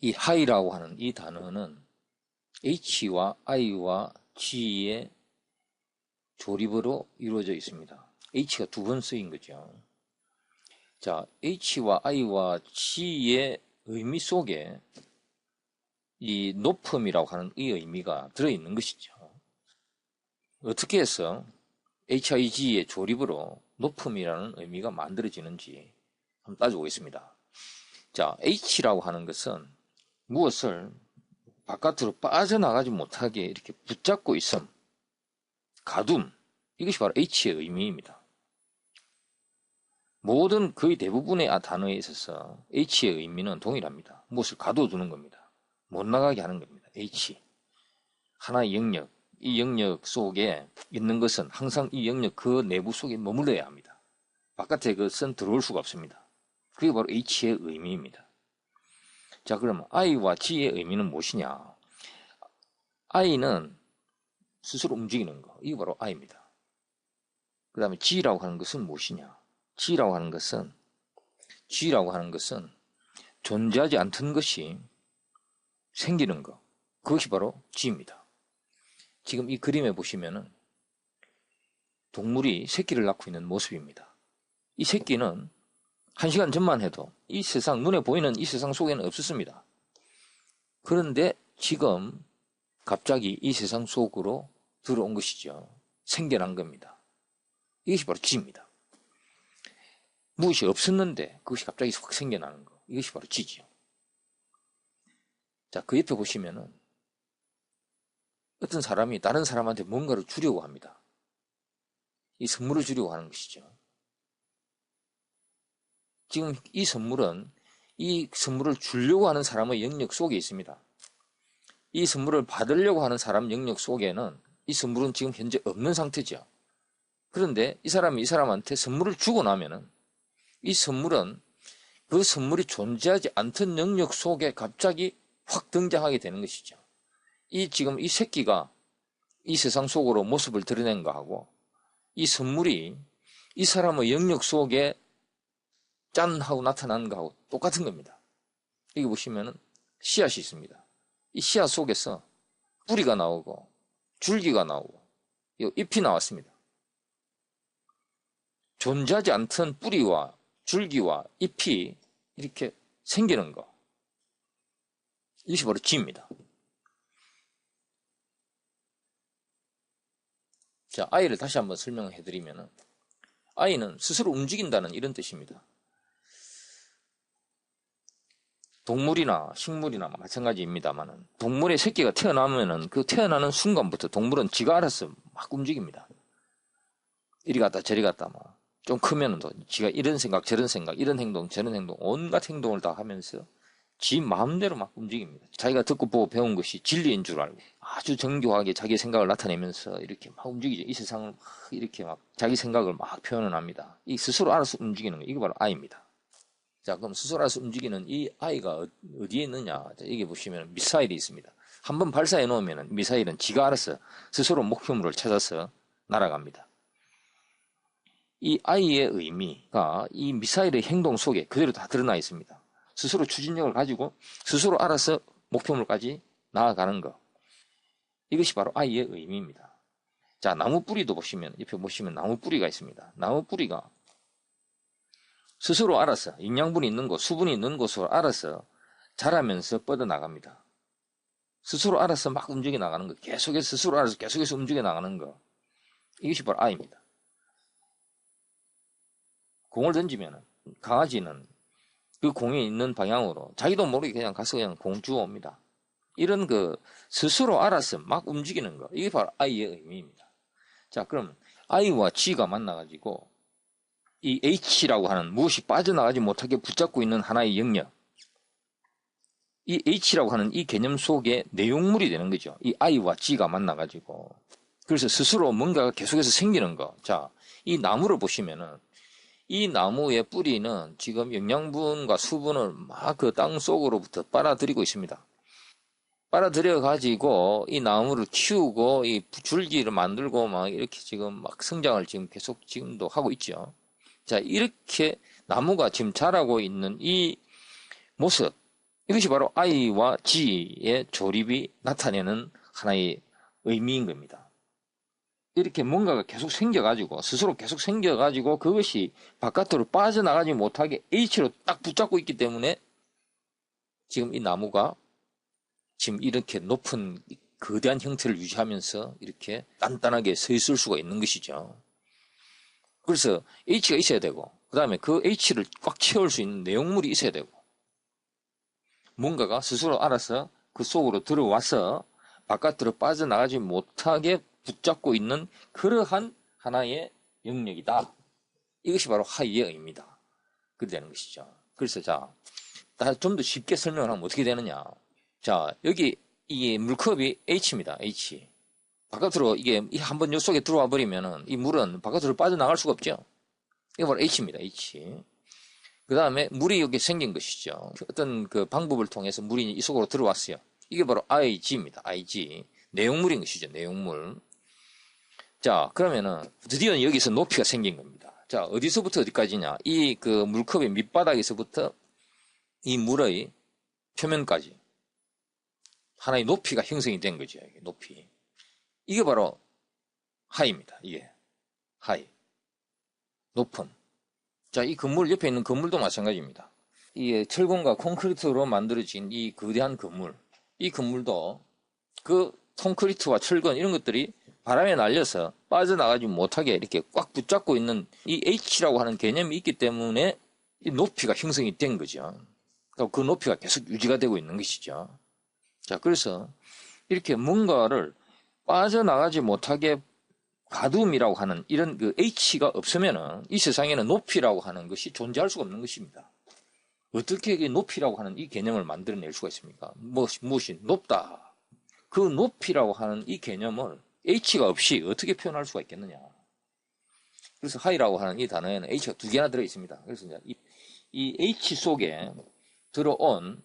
이 하이라고 하는 이 단어는 H와 I와 G의 조립으로 이루어져 있습니다. H가 두 번 쓰인 거죠. 자, H와 I와 G의 의미 속에 이 높음이라고 하는 이 의미가 들어있는 것이죠. 어떻게 해서 HIG의 조립으로 높음이라는 의미가 만들어지는지 한번 따져보겠습니다. 자, H라고 하는 것은 무엇을 바깥으로 빠져나가지 못하게 이렇게 붙잡고 있음, 가둠, 이것이 바로 H의 의미입니다. 모든 거의 대부분의 아, 단어에 있어서 H의 의미는 동일합니다. 무엇을 가둬두는 겁니다. 못 나가게 하는 겁니다. H. 하나의 영역, 이 영역 속에 있는 것은 항상 이 영역 그 내부 속에 머물러야 합니다. 바깥에 그것은 들어올 수가 없습니다. 그게 바로 H의 의미입니다. 자, 그러면 I와 G의 의미는 무엇이냐? I는 스스로 움직이는 거. 이게 바로 I입니다. 그 다음에 G라고 하는 것은 무엇이냐? G라고 하는 것은, G라고 하는 것은 존재하지 않던 것이 생기는 것. 그것이 바로 G입니다. 지금 이 그림에 보시면은 동물이 새끼를 낳고 있는 모습입니다. 이 새끼는 한 시간 전만 해도 이 세상, 눈에 보이는 이 세상 속에는 없었습니다. 그런데 지금 갑자기 이 세상 속으로 들어온 것이죠. 생겨난 겁니다. 이것이 바로 지입니다. 무엇이 없었는데 그것이 갑자기 확 생겨나는 거. 이것이 바로 지지요. 자, 그 옆에 보시면은 어떤 사람이 다른 사람한테 뭔가를 주려고 합니다. 이 선물을 주려고 하는 것이죠. 지금 이 선물은 이 선물을 주려고 하는 사람의 영역 속에 있습니다. 이 선물을 받으려고 하는 사람 영역 속에는 이 선물은 지금 현재 없는 상태죠. 그런데 이 사람이 이 사람한테 선물을 주고 나면은 이 선물은 그 선물이 존재하지 않던 영역 속에 갑자기 확 등장하게 되는 것이죠. 이 지금 이 새끼가 이 세상 속으로 모습을 드러낸 거하고 이 선물이 이 사람의 영역 속에 짠 하고 나타난 거하고 똑같은 겁니다. 여기 보시면은 씨앗이 있습니다. 이 씨앗 속에서 뿌리가 나오고 줄기가 나오고 잎이 나왔습니다. 존재하지 않던 뿌리와 줄기와 잎이 이렇게 생기는 거. 이것이 바로 지입니다. 자, 아이를 다시 한번 설명해 드리면은 아이는 스스로 움직인다는 이런 뜻입니다. 동물이나 식물이나 마찬가지입니다만은 동물의 새끼가 태어나면은 그 태어나는 순간부터 동물은 지가 알아서 막 움직입니다. 이리 갔다 저리 갔다 막. 좀 크면은 또 지가 이런 생각 저런 생각 이런 행동 저런 행동 온갖 행동을 다 하면서 지 마음대로 막 움직입니다. 자기가 듣고 보고 배운 것이 진리인 줄 알고 아주 정교하게 자기 생각을 나타내면서 이렇게 막 움직이죠. 이 세상을 막 이렇게 막 자기 생각을 막 표현을 합니다. 이 스스로 알아서 움직이는 거 이게 바로 아이입니다. 자, 그럼 알아서 움직이는 이 아이가 어, 어디에 있느냐? 자, 여기 보시면 미사일이 있습니다. 한번 발사해 놓으면 미사일은 지가 알아서 스스로 목표물을 찾아서 날아갑니다. 이 아이의 의미가 이 미사일의 행동 속에 그대로 다 드러나 있습니다. 스스로 추진력을 가지고 스스로 알아서 목표물까지 나아가는 것. 이것이 바로 아이의 의미입니다. 자, 나무 뿌리도 보시면, 옆에 보시면 나무 뿌리가 있습니다. 나무 뿌리가 스스로 알아서营養분이 있는 곳, 수분이 있는 곳으로 알아서 자라면서 뻗어나갑니다. 스스로 알아서 막 움직여 나가는 거, 계속해서 스스로 알아서 계속해서 움직여 나가는 거. 이것이 바로 아이입니다. 공을 던지면 강아지는 그 공이 있는 방향으로 자기도 모르게 그냥 가서 그냥 공 주워옵니다. 이런 그 스스로 알아서 막 움직이는 거. 이게 바로 아이의 의미입니다. 자, 그럼 아이와 G가 만나가지고 이 H라고 하는 무엇이 빠져나가지 못하게 붙잡고 있는 하나의 영역. 이 H라고 하는 이 개념 속에 내용물이 되는 거죠. 이 I와 G가 만나가지고. 그래서 스스로 뭔가가 계속해서 생기는 거. 자, 이 나무를 보시면은 이 나무의 뿌리는 지금 영양분과 수분을 막 그 땅 속으로부터 빨아들이고 있습니다. 빨아들여 가지고 이 나무를 키우고 이 줄기를 만들고 막 이렇게 지금 막 성장을 지금 계속 지금도 하고 있죠. 자, 이렇게 나무가 지금 자라고 있는 이 모습, 이것이 바로 I와 G의 조립이 나타내는 하나의 의미인 겁니다. 이렇게 뭔가가 계속 생겨가지고 스스로 계속 생겨가지고 그것이 바깥으로 빠져나가지 못하게 H로 딱 붙잡고 있기 때문에 지금 이 나무가 지금 이렇게 높은 거대한 형태를 유지하면서 이렇게 단단하게 서 있을 수가 있는 것이죠. 그래서 H가 있어야 되고 그 다음에 그 H를 꽉 채울 수 있는 내용물이 있어야 되고 뭔가가 스스로 알아서 그 속으로 들어와서 바깥으로 빠져나가지 못하게 붙잡고 있는 그러한 하나의 영역이다. 이것이 바로 하이의 의미다. 그렇게 되는 것이죠. 그래서 자, 좀 더 쉽게 설명을 하면 어떻게 되느냐. 자, 여기 이 물컵이 H입니다. H. 바깥으로 이게 한번 요 속에 들어와 버리면은 이 물은 바깥으로 빠져나갈 수가 없죠. 이게 바로 H입니다. H. 그 다음에 물이 여기 생긴 것이죠. 어떤 그 방법을 통해서 물이 이 속으로 들어왔어요. 이게 바로 IG.입니다. IG. 내용물인 것이죠. 내용물. 자, 그러면은 드디어 여기서 높이가 생긴 겁니다. 자, 어디서부터 어디까지냐? 이 그 물컵의 밑바닥에서부터 이 물의 표면까지 하나의 높이가 형성이 된 거죠. 높이. 이게 바로 하이입니다. 이게 하이. 높음. 자, 이 건물 옆에 있는 건물도 마찬가지입니다. 이 철근과 콘크리트로 만들어진 이 거대한 건물. 이 건물도 그 콘크리트와 철근 이런 것들이 바람에 날려서 빠져나가지 못하게 이렇게 꽉 붙잡고 있는 이 H라고 하는 개념이 있기 때문에 이 높이가 형성이 된 거죠. 그 높이가 계속 유지가 되고 있는 것이죠. 자, 그래서 이렇게 뭔가를 빠져나가지 못하게 가둠이라고 하는 이런 그 H가 없으면은 이 세상에는 높이라고 하는 것이 존재할 수가 없는 것입니다. 어떻게 이 높이라고 하는 이 개념을 만들어낼 수가 있습니까? 무엇이, 무엇이 높다. 그 높이라고 하는 이 개념을 H가 없이 어떻게 표현할 수가 있겠느냐. 그래서 하이라고 하는 이 단어에는 H가 두 개나 들어 있습니다. 그래서 이제 이, 이 H 속에 들어온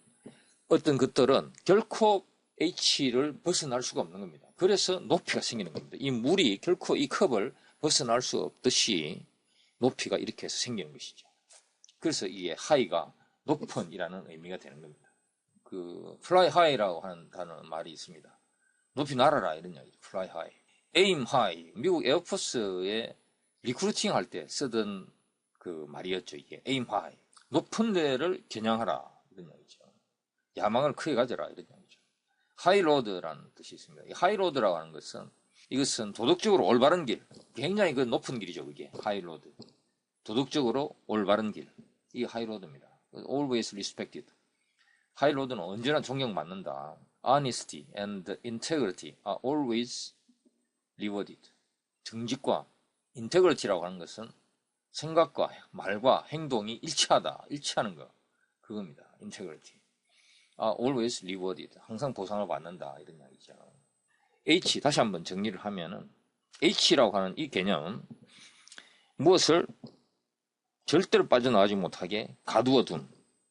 어떤 것들은 결코 H를 벗어날 수가 없는 겁니다. 그래서 높이가 생기는 겁니다. 이 물이 결코 이 컵을 벗어날 수 없듯이 높이가 이렇게 해서 생기는 것이죠. 그래서 이게 하이가 높은이라는 의미가 되는 겁니다. 그 fly high라고 하는 단어 말이 있습니다. 높이 날아라 이런 이야기죠. fly high. aim high. 미국 에어포스에 리크루팅 할 때 쓰던 그 말이었죠. 이게 aim high. 높은 데를 겨냥하라 이런 이야기죠. 야망을 크게 가져라 이런 이야기죠. 하이로드라는 뜻이 있습니다. 이 하이로드라고 하는 것은 이것은 도덕적으로 올바른 길, 굉장히 그 높은 길이죠. 그게 하이로드. 도덕적으로 올바른 길. 이게 하이로드입니다. always respected. 하이로드는 언제나 존경받는다. honesty and integrity are always rewarded. 정직과 인테그리티라고 하는 것은 생각과 말과 행동이 일치하다, 일치하는 것. 그겁니다. integrity. Are always rewarded. 항상 보상을 받는다. 이런 이야기죠. H, 다시 한번 정리를 하면은 H라고 하는 이 개념, 무엇을 절대로 빠져나가지 못하게 가두어 둔.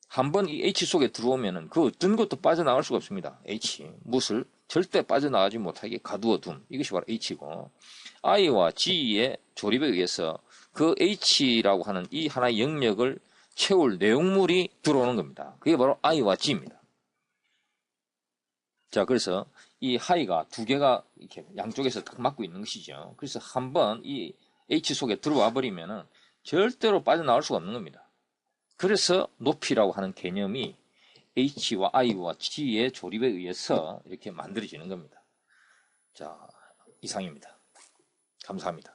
한 번 이 H 속에 들어오면은 그 어떤 것도 빠져나갈 수가 없습니다. H. 무엇을 절대 빠져나가지 못하게 가두어 둔. 이것이 바로 H고, I와 G의 조립에 의해서 그 H라고 하는 이 하나의 영역을 채울 내용물이 들어오는 겁니다. 그게 바로 I와 G입니다. 자, 그래서 이 하이가 두 개가 이렇게 양쪽에서 딱 맞고 있는 것이죠. 그래서 한번 이 H 속에 들어와 버리면은 절대로 빠져나올 수가 없는 겁니다. 그래서 높이라고 하는 개념이 H와 I와 G의 조립에 의해서 이렇게 만들어지는 겁니다. 자, 이상입니다. 감사합니다.